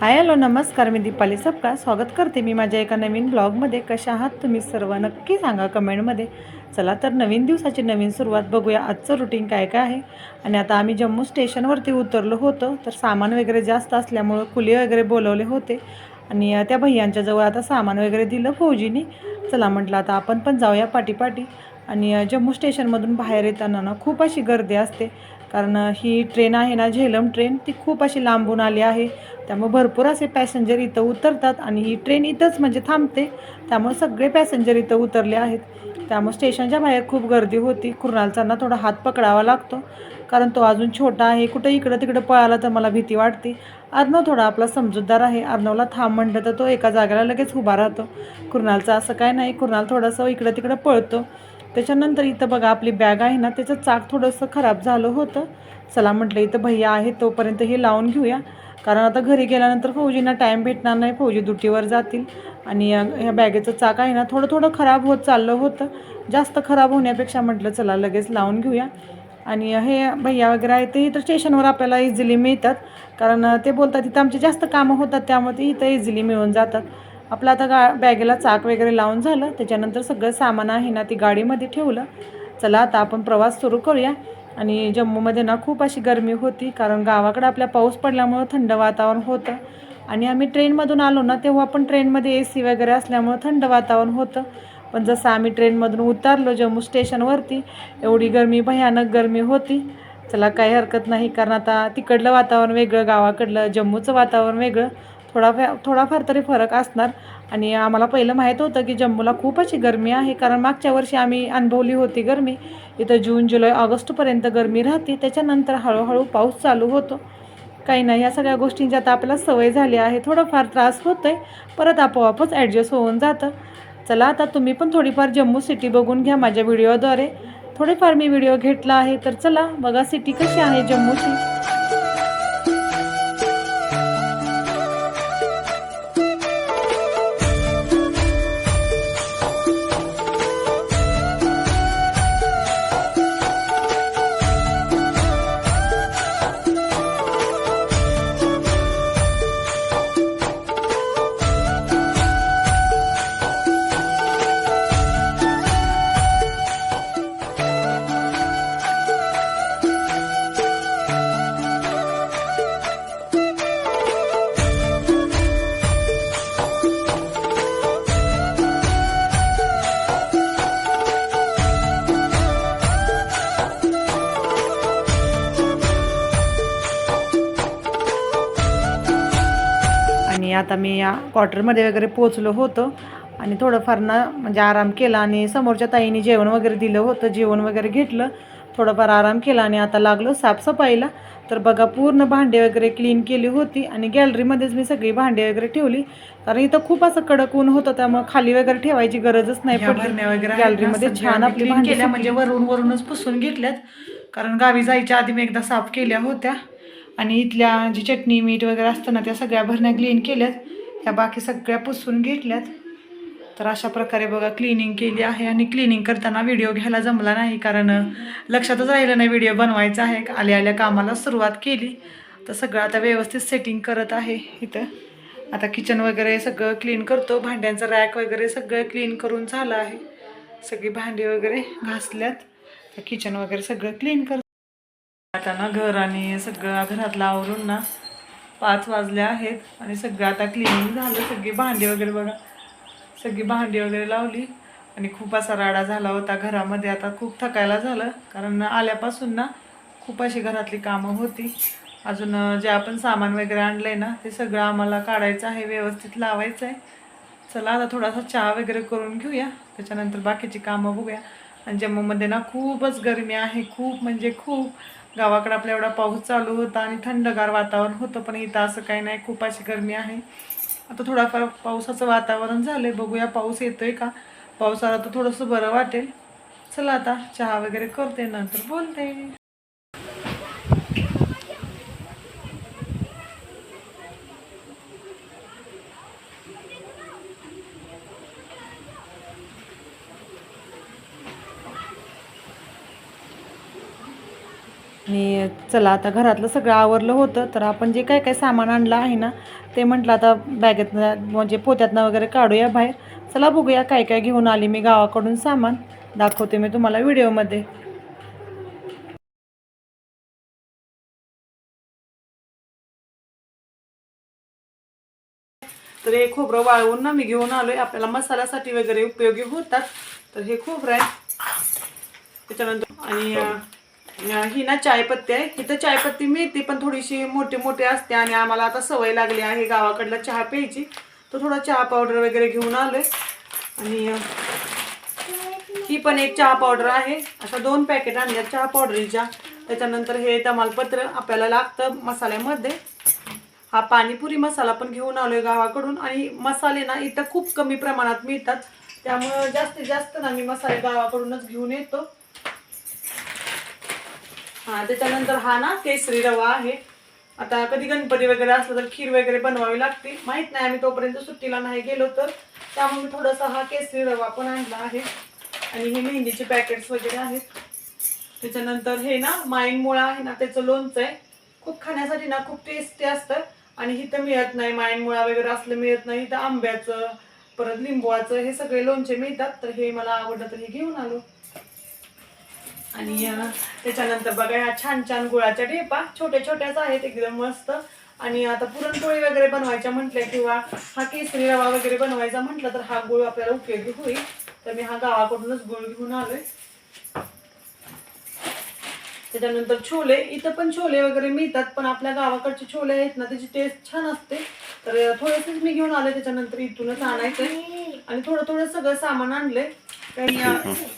Hi hello नमस्कार मी दीपाली सपका स्वागत करते मी माझ्या एका नवीन ब्लॉगमध्ये. कशा आहात तुम्ही सर्व? नक्की सांगा कमेंटमध्ये. चला तर नवीन दिवसाची नवीन सुरुवात बघूया. आजचं रुटीन काय काय आहे? आणि आता आम्ही जम्मू स्टेशनवरती उतरलो होतो तर सामान वगैरे जास्त असल्यामुळं कुली वगैरे बोलवले होते. आणि त्या भैयांच्या जवळ आता सामान वगैरे दिलं फौजीनी. चला म्हटलं आता आपण पण जाऊया पाठीपाठी आणि जम्मू स्टेशनमधून बाहेर येताना ना खूप अशी गर्दी असते. कारण ही ट्रेन आहे ना झेलम ट्रेन ती खूप अशी लांबून आली आहे. त्यामुळे भरपूर असे पॅसेंजर इथं उतरतात आणि ही ट्रेन इथंच म्हणजे थांबते. त्यामुळे सगळे पॅसेंजर इथं उतरले आहेत. त्यामुळे स्टेशनच्या बाहेर खूप गर्दी होती. कुर्नालचांना थोडा हात पकडावा लागतो. कारण तो अजून छोटा आहे. कुठं इकडं तिकडं पळाला तर मला भीती वाटते. अर्णव थोडा आपला समजूतदार आहे. अर्णवला थांब म्हटलं तर तो एका जागेला लगेच उभा राहतो. कुर्नालचा असं काय नाही. कुर्नाल थोडंसं इकडं तिकडं पळतो. त्याच्यानंतर इथं बघा आपली बॅग आहे ना त्याचं चाक थोडंसं खराब झालं होतं. चला म्हटलं इथं भैया आहे तोपर्यंत हे लावून घेऊया. कारण आता घरी गेल्यानंतर फौजींना टाईम भेटणार नाही फौजी ड्युटीवर जातील. आणि ह्या बॅगेचं चाक आहे ना थोडं थोडं खराब होत चाललं होतं. जास्त खराब होण्यापेक्षा म्हटलं चला लगेच लावून घेऊया. आणि हे भैया वगैरे आहे ते इथं स्टेशनवर आपल्याला इझिली मिळतात. कारण ते बोलतात इथं आमचे जास्त कामं होतात त्यामुळे ते इथं इझिली मिळून जातात. आपलं आता गा बॅगेला चाक वगैरे लावून झालं. त्याच्यानंतर सगळं सामान आहे ना ती गाडीमध्ये ठेवलं. चला आता आपण प्रवास सुरू करूया. आणि जम्मूमध्ये ना खूप अशी गरमी होती कारण गावाकडे आपल्या पाऊस पडल्यामुळं थंड वातावरण होतं. आणि आम्ही ट्रेनमधून आलो ना तेव्हा पण ट्रेनमध्ये ए सी वगैरे असल्यामुळं थंड वातावरण होतं. पण जसं आम्ही ट्रेनमधून उतरलो जम्मू स्टेशनवरती एवढी गरमी भयानक गरमी होती. चला काही हरकत नाही कारण आता तिकडलं वातावरण वेगळं गावाकडलं जम्मूचं वातावरण वेगळं. थोडाफार थोडाफार तरी फरक असणार. आणि आम्हाला पहिलं माहीत होतं की जम्मूला खूप अशी गरमी आहे. कारण मागच्या वर्षी आम्ही अनुभवली होती गरमी. इथं जून जुलै ऑगस्टपर्यंत गरमी राहते. त्याच्यानंतर हळूहळू पाऊस चालू होतो. काही नाही या सगळ्या गोष्टींची आता आपल्याला सवय झाली आहे. थोडंफार त्रास होतो आहे परत आपोआपच ॲडजस्ट होऊन जातं. चला आता तुम्ही पण थोडीफार जम्मू सिटी बघून घ्या माझ्या व्हिडिओद्वारे थोडेफार मी व्हिडिओ घेतला आहे तर चला बघा सिटी कशी आहे जम्मूची. आता मी या क्वार्टरमध्ये वगैरे पोचलो होतो. आणि थोडंफार ना म्हणजे आराम केला आणि समोरच्या ताईने जेवण वगैरे दिलं होतं. जेवण वगैरे घेतलं. थोडंफार आराम केला आणि आता लागलो साफसफाईला. तर बघा पूर्ण भांडे वगैरे क्लीन केली होती आणि गॅलरीमध्येच मी सगळी भांडे वगैरे ठेवली. कारण इथं खूप असं कडक ऊन होतं त्यामुळे खाली वगैरे ठेवायची गरजच नाही पडली. वगैरे गॅलरीमध्ये छान आपली भांडी. म्हणजे वरून वरूनच पुसून घेतल्यात. कारण गावी जायच्या आधी मी एकदा साफ केल्या होत्या. आणि इथल्या जी चटणी मीठ वगैरे असतं ना त्या सगळ्या भरण्या क्लीन केल्यात. ह्या बाकी सगळ्या पुसून घेतल्यात. तर अशा प्रकारे बघा क्लिनिंग केली आहे आणि क्लिनिंग करताना व्हिडिओ घ्यायला जमला नाही. कारण लक्षातच राहिलं नाही व्हिडिओ बनवायचा आहे. आल्या आल्या कामाला सुरुवात केली. तर सगळं आता व्यवस्थित सेटिंग करत आहे इथं. आता किचन वगैरे सगळं क्लीन करतो. भांड्यांचं रॅक वगैरे सगळं क्लीन करून झालं आहे. सगळी भांडी वगैरे घासल्यात. किचन वगैरे सगळं क्लीन करतो. आता ना घर आणि सगळं घरातलं आवरून ना पाच वाजले आहेत आणि सगळं आता क्लिनिंग झालं. सगळी भांडी वगैरे बघा. सगळी भांडी वगैरे लावली आणि खूप असा राडा झाला होता घरामध्ये. आता खूप थकायला झालं कारण आल्यापासून ना खूप अशी घरातली कामं होती. अजून जे आपण सामान वगैरे आणलंय ना ते सगळं आम्हाला काढायचं आहे व्यवस्थित लावायचं आहे. चला आता थोडासा चहा वगैरे करून घेऊया. त्याच्यानंतर बाकीची कामं बघूया. आणि जम्मूमध्ये ना खूपच गरमी आहे. खूप म्हणजे खूप. गावाकडे आपल्या एवढा पाऊस चालू होता आणि थंडगार वातावरण होतं पण इथं असं काही नाही. खूप अशी गरमी आहे. आता थोडाफार पावसाचं वातावरण झालंय. बघूया पाऊस येतोय का? पाऊस आला तर थोडंसं बरं वाटेल. चला आता चहा वगैरे करते नंतर बोलते. आणि चला आता घरातलं सगळं आवरलं होतं तर आपण जे काय काय सामान आणलं आहे ना ते म्हटलं आता बॅगेतनं म्हणजे पोत्यातनं वगैरे काढूया बाहेर. चला बघूया काय काय घेऊन आली मी गावाकडून सामान. दाखवते मी तुम्हाला व्हिडिओमध्ये. तर हे खोबरं वाळवून ना मी घेऊन आलोय. आपल्याला मसाल्यासाठी वगैरे उपयोगी होतात. तर हे खोबरं आहे. त्याच्यानंतर आणि ही ना चायपत्ती आहे. इथं चायपत्ती मिळते पण थोडीशी मोठी मोठी असते आणि आम्हाला आता सवय लागली आहे गावाकडला चहा प्यायची. तर थोडा चहा पावडर वगैरे घेऊन आलोय. आणि ही पण एक चहा पावडर आहे. अशा दोन पॅकेट आणल्या चहा पावडरीच्या. त्याच्यानंतर हे तमालपत्र आपल्याला लागतं मसाल्यामध्ये. हा पाणीपुरी मसाला पण घेऊन आलोय गावाकडून. आणि मसाले ना इथं खूप कमी प्रमाणात मिळतात. त्यामुळं जास्तीत जास्त ना मी मसाले गावाकडूनच घेऊन येतो. हा त्याच्यानंतर हा ना केसरी रवा आहे. आता कधी गणपती वगैरे असलं तर खीर वगैरे बनवावी लागते. माहीत नाही आम्ही तोपर्यंत सुट्टीला नाही गेलो तर. त्यामुळे थोडासा हा केसरी रवा पण आणला आहे. आणि हे मेहंदीचे पॅकेट्स वगैरे आहेत. त्याच्यानंतर हे ना माईन मुळा आहे ना त्याचं लोणचं आहे. खूप खाण्यासाठी ना खूप टेस्टी असतं. आणि इथं मिळत नाही माईन मुळा वगैरे असलं मिळत नाही. इथं आंब्याचं परत लिंबवाचं हे सगळे लोणचे मिळतात. तर हे मला आवडलं तर हे घेऊन आलो. आणि त्याच्यानंतर बघा ह्या छान छान गुळाच्या ढेपा छोट्या छोट्याच आहेत एकदम मस्त. आणि आता पुरणपोळी वगैरे बनवायच्या म्हटल्या किंवा हा केसरी रवा वगैरे बनवायचा म्हटलं तर हा गुळ आपल्याला उपयोगी होईल. तर मी हा गावाकडूनच गुळ घेऊन आलोय. त्याच्यानंतर छोले इथं पण छोले वगैरे मिळतात पण आपल्या गावाकडचे छोले आहेत ना त्याची टेस्ट छान असते. तर थोडेसेच मी घेऊन आले त्याच्यानंतर इथूनच आणायचं आणि थोडं थोडं सगळं सामान आणलंय. आणि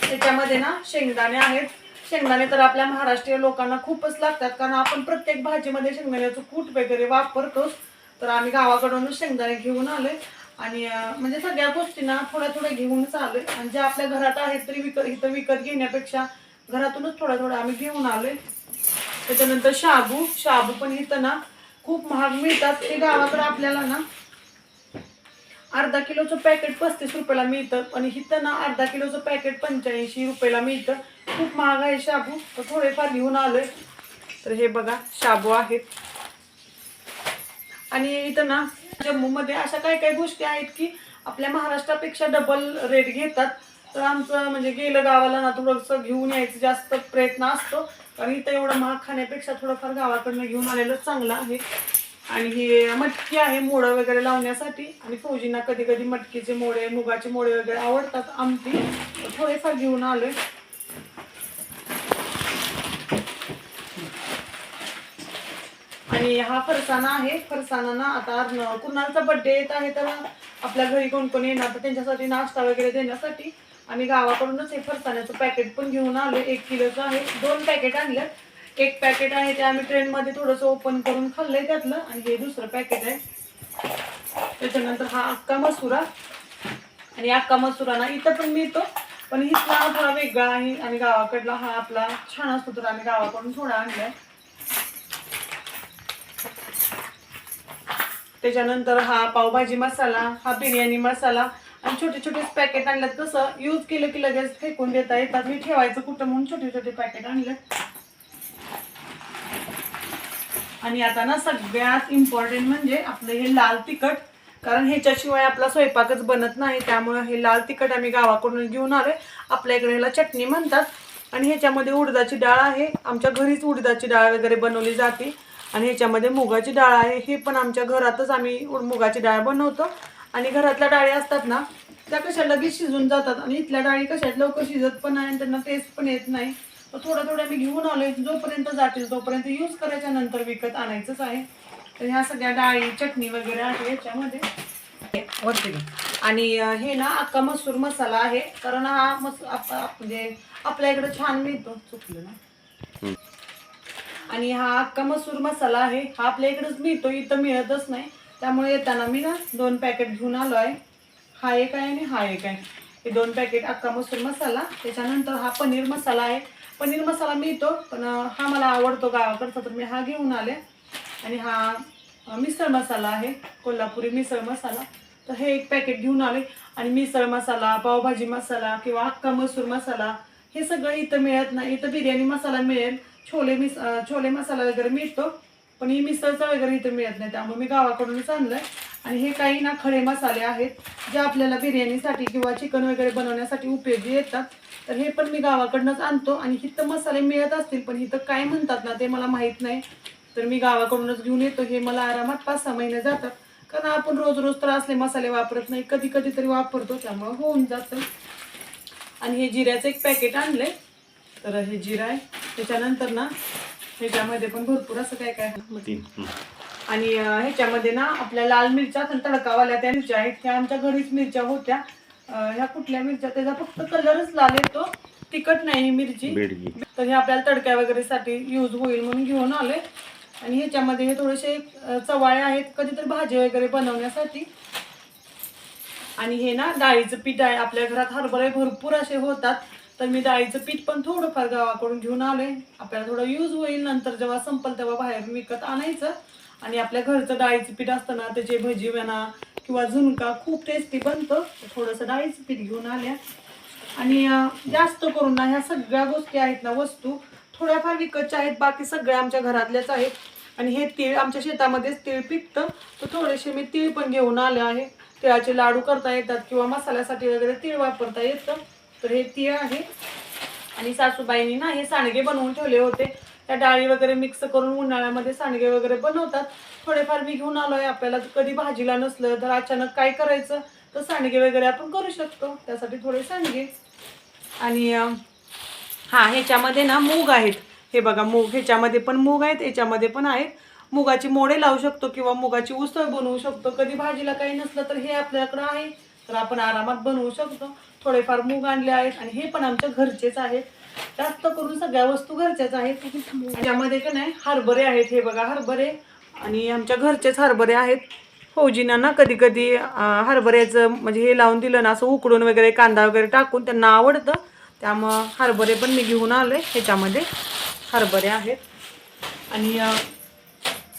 त्याच्यामध्ये ना शेंगदाणे आहेत. शेंगदाणे तर आपल्या महाराष्ट्रीय लोकांना खूपच लागतात. कारण आपण प्रत्येक भाजीमध्ये शेंगदाण्याचं कूट वगैरे वापरतोच. तर आम्ही गावाकडूनच शेंगदाणे घेऊन आलोय. आणि म्हणजे सगळ्या गोष्टींना थोड्या थोड्या घेऊनच आलोय. आणि जे आपल्या घरात आहेत तरी विकत इथं विकत घेण्यापेक्षा घरातूनच थोडा थोडा आम्ही घेऊन आलोय. त्याच्यानंतर शाबू. शाबू पण इथं ना खूप महाग मिळतात. ते गावाकडे आपल्याला ना अर्धा किलोचं पॅकेट पस्तीस रुपयाला मिळतं. आणि इथं ना अर्धा किलोचं पॅकेट पंच्याऐंशी रुपयाला मिळतं. खूप महाग आहे शाबू. तर थोडेफार घेऊन आलोय. तर हे बघा शाबू आहेत. आणि इथं ना जम्मूमध्ये अशा काही काही गोष्टी आहेत की आपल्या महाराष्ट्रापेक्षा डबल रेट घेतात. तर आमचं म्हणजे गेलं गावाला ना थोडंसं घेऊन यायचं जास्त प्रयत्न असतो. कारण इथं एवढं महाग खाण्यापेक्षा थोडंफार गावाकडनं घेऊन आलेलं चांगलं आहे. आणि हे मटकी आहे मोडं वगैरे लावण्यासाठी. आणि फौजींना कधी कधी मटकीचे मोडे मुगाचे मोडे वगैरे आवडतात. आमटी थोडेफार घेऊन आलोय. आणि हा फरसाणा आहे. फरसाणा ना आता कुणाचा कुणालचा बर्थडे येत आहे तर आपल्या घरी कोण कोण येणार तर त्यांच्यासाठी नाश्ता वगैरे देण्यासाठी. आम्ही गावाकडूनच हे फरसाण्याचं पॅकेट पण घेऊन आलो एक किलोचं आहे. दोन पॅकेट आणलं एक पॅकेट आहे ते आम्ही ट्रेनमध्ये थोडंसं ओपन करून खाल्लंय त्यातलं. आणि हे दुसरं पॅकेट आहे. त्याच्यानंतर हा अक्का मसुरा. आणि अक्का मसुरा ना इथं पण मिळतो. पण इथला थोडा वेगळा आहे. आणि गावाकडला हा आपला छान असतो तर आम्ही गावाकडून थोडा आणलाय. त्याच्यानंतर हा पावभाजी मसाला हा बिर्याणी मसाला आणि छोटे छोटे पॅकेट आणल्यात. कसं यूज केलं की लगेच फेकून देता येतात. मी ठेवायचं कुठं म्हणून छोटे छोटे पॅकेट आणलं आणि आता ना सगळ्यात इम्पॉर्टंट म्हणजे आपलं हे लाल तिखट कारण ह्याच्याशिवाय आपला स्वयंपाकच बनत नाही त्यामुळे हे लाल तिखट आम्ही गावाकडून घेऊन आलोय. आपल्या इकडे ह्याला चटणी म्हणतात. आणि ह्याच्यामध्ये उडदाची डाळ आहे. आमच्या घरीच उडदाची डाळ वगैरे बनवली जाते. आणि ह्याच्यामध्ये मुगाची डाळ आहे. हे पण आमच्या घरातच आम्ही उड- मुगाची डाळ बनवतो. आणि घरातल्या डाळी असतात ना त्या कशा लगेच शिजून जातात. आणि इथल्या डाळी कशा लवकर शिजत पण आहे आणि त्यांना टेस्ट पण येत नाही. थोड्या थोडं थोडं मी घेऊन आलोय. जोपर्यंत जातील तोपर्यंत यूज करायच्या नंतर विकत आणायचंच आहे. तर ह्या सगळ्या डाळी चटणी वगैरे आहे याच्यामध्ये. वरती आणि हे ना अक्का मसूर मसाला आहे. कारण हा मस आप- म्हणजे आपल्या इकडे छान मिळतो. चुकलं ना? आणि हा अक्का मसूर मसाला आहे. हा आपल्या इकडेच मिळतो. इथं मिळतच नाही. त्यामुळे येताना मी ना दोन पॅकेट घेऊन आलो आहे हा एक आहे आणि हा एक आहे. हे दोन पॅकेट अक्का मसूर मसाला. त्याच्यानंतर हा पनीर मसाला आहे. पनीर मसाला मिळतो पण हा मला आवडतो गावाकडचा तर मी हा घेऊन आले. आणि हा मिसळ मसाला आहे कोल्हापुरी मिसळ मसाला. तर हे एक पॅकेट घेऊन आले. आणि मिसळ मसाला पावभाजी मसाला किंवा अक्का मसूर मसाला हे सगळं इथं मिळत नाही. इथं बिर्याणी मसाला मिळेल. छोले मिस छोले मसाला वगैरे मिळतो. पण ही मिसळचा वगैरे इथं मिळत नाही. त्यामुळे मी गावाकडूनच आणलंय. आणि हे काही ना खडे मसाले आहेत जे आपल्याला बिर्याणीसाठी किंवा चिकन वगैरे बनवण्यासाठी उपयोगी येतात. तर हे पण मी गावाकडनंच आणतो आणि इथं मसाले मिळत असतील पण इथं काय म्हणतात ना ते मला माहीत नाही. तर मी गावाकडूनच घेऊन येतो हे मला आरामात पाच सहा महिने जातात. कारण आपण रोज रोज तर असले मसाले वापरत नाही कधी कधी तरी वापरतो त्यामुळं होऊन जातं. आणि हे जिऱ्याचं एक पॅकेट आणलंय. तर हे जिरा आहे. त्याच्यानंतर ना ह्याच्यामध्ये पण भरपूर असं काय काय आणि ह्याच्यामध्ये ना आपल्या लाल मिरच्या तडकावाल्या त्या मिरच्या आहेत त्या आमच्या घरीच मिरच्या होत्या. ह्या कुठल्या मिरच्या? त्याचा फक्त कलरच लाल येतो तिखट नाही ही मिरची. तर हे आपल्याला तडक्या वगैरे साठी यूज होईल म्हणून घेऊन आले आणि ह्याच्यामध्ये हे थोडेसे चवाळे आहेत कधीतरी भाजी वगैरे बनवण्यासाठी. आणि हे ना डाळीचं पीठ आहे. आपल्या घरात हरभरे भरपूर असे होतात. तर मी डाळीचं पीठ पण थोडंफार गावाकडून घेऊन आले आपल्याला थोडं यूज होईल. नंतर जेव्हा संपल तेव्हा बाहेर विकत आणायचं. आणि आपल्या घरचं डाळीचं पीठ असतं ना त्याचे भजी म्हणा किंवा झुणका खूप टेस्टी बनतं. थोडंसं डाळीचं पीठ घेऊन आल्या. आणि जास्त करून ना ह्या सगळ्या गोष्टी आहेत ना वस्तू थोड्याफार विकतच्या आहेत बाकी सगळ्या आमच्या घरातल्याच आहेत. आणि हे तीळ आमच्या शेतामध्येच तीळ पिकतं. तर थोडेसे मी तीळ पण घेऊन आले आहे. तिळाचे लाडू करता येतात किंवा मसाल्यासाठी वगैरे तीळ वापरता येतं. तर हे तीळ आहे. आणि सासूबाईंनी ना हे सांडगे बनवून ठेवले होते. त्या डाळी वगैरे मिक्स करून उन्हाळ्यामध्ये सांडगे वगैरे बनवतात. थोडेफार मी घेऊन आलोय. आपल्याला कधी भाजीला नसलं तर अचानक काय करायचं तर सांडगे वगैरे आपण करू शकतो. त्यासाठी थोडे सांडगे. आणि हां हा ह्याच्यामध्ये ना मूग आहेत. हे बघा मूग. ह्याच्यामध्ये पण मूग आहेत ह्याच्यामध्ये पण आहेत. मुगाची मोडे लावू शकतो किंवा मुगाची उसळ बनवू शकतो. कधी भाजीला काही नसलं तर हे आपल्याकडं आहे. तर आपण आरामात बनवू शकतो. थोडेफार मूग आणले आहेत आणि हे पण आमच्या घरचेच आहेत. जास्त करून सगळ्या वस्तू घरच्याच आहेत. त्याच्यामध्ये का नाही हरभरे आहेत हे बघा हरभरे. आणि आमच्या घरचेच हरभरे आहेत. फौजींना ना कधी कधी हरभऱ्याचं म्हणजे हे लावून दिलं ना असं उकडून वगैरे कांदा वगैरे टाकून त्यांना आवडतं. त्यामुळं हरभरे पण मी घेऊन आले ह्याच्यामध्ये हरभरे आहेत. आणि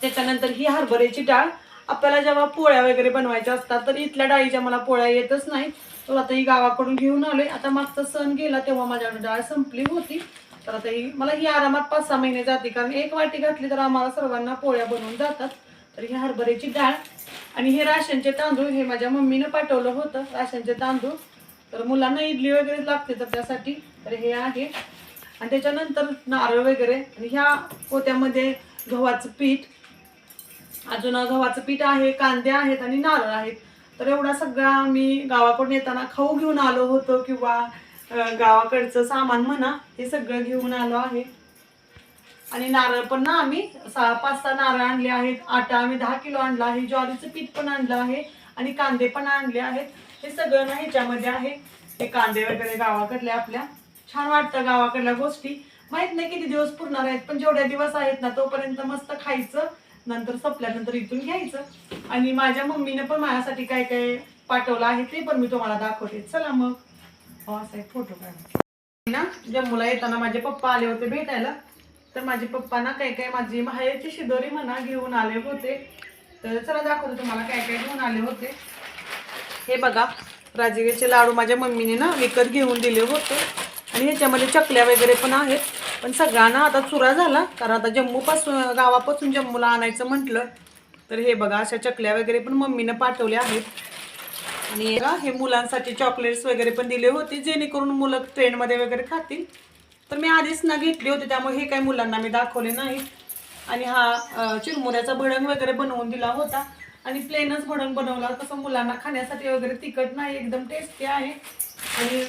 त्याच्यानंतर ही हरभऱ्याची डाळ आपल्याला जेव्हा पोळ्या वगैरे बनवायच्या असतात तर इथल्या डाळीच्या मला पोळ्या येतच नाही तर आता ही गावाकडून घेऊन आलोय. आता मागचा सण गेला तेव्हा माझ्याकडे डाळ संपली होती. तर आता ही मला ही आरामात पाच सहा महिने जाते. कारण एक वाटी घातली तर आम्हाला सर्वांना पोळ्या बनवून जातात. तर ही हरभऱ्याची डाळ आणि हे राशनचे तांदूळ हे माझ्या मम्मीनं पाठवलं होतं राशनचे तांदूळ. तर मुलांना इडली वगैरे लागते तर त्यासाठी. तर हे आहे. आणि त्याच्यानंतर नारळ वगैरे. आणि ह्या पोत्यामध्ये गव्हाचं पीठ. अजून गव्हाचं पीठ आहे कांदे आहेत आणि नारळ आहेत. तर एवढा सगळा आम्ही गावाकडून येताना खाऊ घेऊन आलो होतो किंवा गावाकडचं सामान म्हणा हे सगळं घेऊन आलो आहे. आणि नारळ पण ना आम्ही सहा पाच सहा नारळ आणले आहेत. आटा आम्ही दहा किलो आणला आहे. ज्वारीचं पीठ पण आणलं आहे. आणि कांदे पण आणले आहेत. हे सगळं ना ह्याच्यामध्ये आहे. हे कांदे वगैरे गावाकडले आपल्या. छान वाटतं गावाकडल्या गोष्टी. माहीत नाही किती दिवस पुरणार आहेत पण जेवढ्या दिवस आहेत ना तोपर्यंत मस्त खायचं. नंतर संपल्यानंतर इथून घ्यायचं. आणि माझ्या मम्मीनं पण माझ्यासाठी काय काय पाठवलं आहे ते पण मी तुम्हाला दाखवते. चला मग. हो असा फोटो काढा ना जम्मूला येताना माझे पप्पा आले होते भेटायला. तर माझे पप्पा ना काय काय माझी माहेरची शिदोरी म्हणा घेऊन आले होते. तर चला दाखवते तुम्हाला काय काय घेऊन आले होते. हे बघा राजगिरीचे लाडू माझ्या मम्मीने ना विकत घेऊन दिले होते. आणि ह्याच्यामध्ये चकल्या वगैरे पण आहेत. पण सगळ्यांना आता चुरा झाला. कारण आता जम्मूपासून गावापासून जम्मूला आणायचं म्हटलं तर हे बघा अशा चकल्या वगैरे पण मम्मीनं पाठवल्या आहेत. आणि हे हे मुलांसाठी चॉकलेट्स वगैरे पण दिले होते जेणेकरून मुलं ट्रेनमध्ये वगैरे खातील. तर मी आधीच ना घेतले होते त्यामुळे हे काही मुलांना मी दाखवले नाही. आणि हा चिरमुऱ्याचा भडंग वगैरे बनवून दिला होता. आणि प्लेनच भडंग बनवला तसं मुलांना खाण्यासाठी वगैरे तिखट नाही एकदम टेस्टी आहे. आणि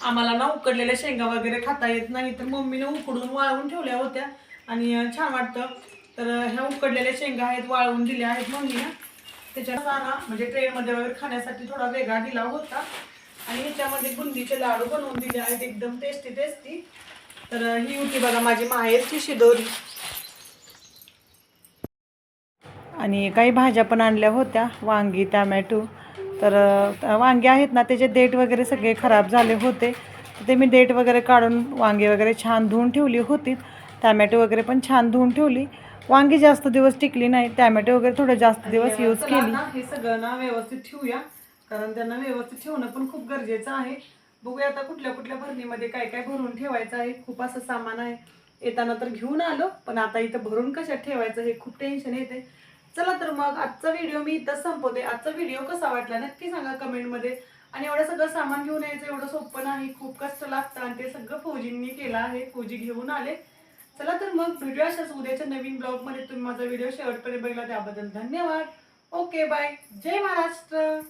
आम्हाला ना उकडलेल्या शेंगा वगैरे खाता येत नाही तर मम्मीने उकडून वाळवून ठेवल्या होत्या. आणि छान वाटतं. तर ह्या उकडलेल्या शेंगा आहेत वाळवून दिल्या आहेत मम्मीनं. त्याच्या ना म्हणजे ट्रेनमध्ये वगैरे खाण्यासाठी थोडा वेगळा दिला होता. आणि ह्याच्यामध्ये बुंदीचे लाडू बनवून दिले आहेत एकदम टेस्टी टेस्टी तर ही होती बघा माझी माहेरची शिदोरी. आणि काही भाज्या पण आणल्या होत्या वांगी टमॅटो. तर वांगे आहेत ना त्याचे देठ वगैरे सगळे खराब झाले होते. तर ते मी देठ वगैरे काढून वांगे वगैरे छान धुवून ठेवली होती. टॅमॅटो वगैरे पण छान धुवून ठेवली. वांगी जास्त दिवस टिकली नाही. टॅमॅटो वगैरे थोडे जास्त दिवस यूज केली. हे सगळं ना व्यवस्थित ठेवूया. कारण त्यांना व्यवस्थित ठेवणं पण खूप गरजेचं आहे. बघूया आता कुठल्या कुठल्या भरणीमध्ये काय काय भरून ठेवायचं आहे. खूप असं सामान आहे. येताना तर घेऊन आलो पण आता इथं भरून कशात ठेवायचं हे खूप टेन्शन येते. चला तर मग आजचा व्हिडिओ मी इथंच संपवते. आजचा व्हिडिओ कसा वाटला नक्की सांगा कमेंटमध्ये आणि एवढं सगळं सामान घेऊन यायचं एवढं सोपं नाही खूप कष्ट लागतं आणि ते सगळं फौजींनी केलं आहे फौजी घेऊन आले. चला तर मग व्हिडिओ अशाच उद्याच्या नवीन ब्लॉगमध्ये तुम्ही माझा व्हिडिओ शेवटपर्यंत बघितला त्याबद्दल धन्यवाद. Okay bye Jai Maharashtra.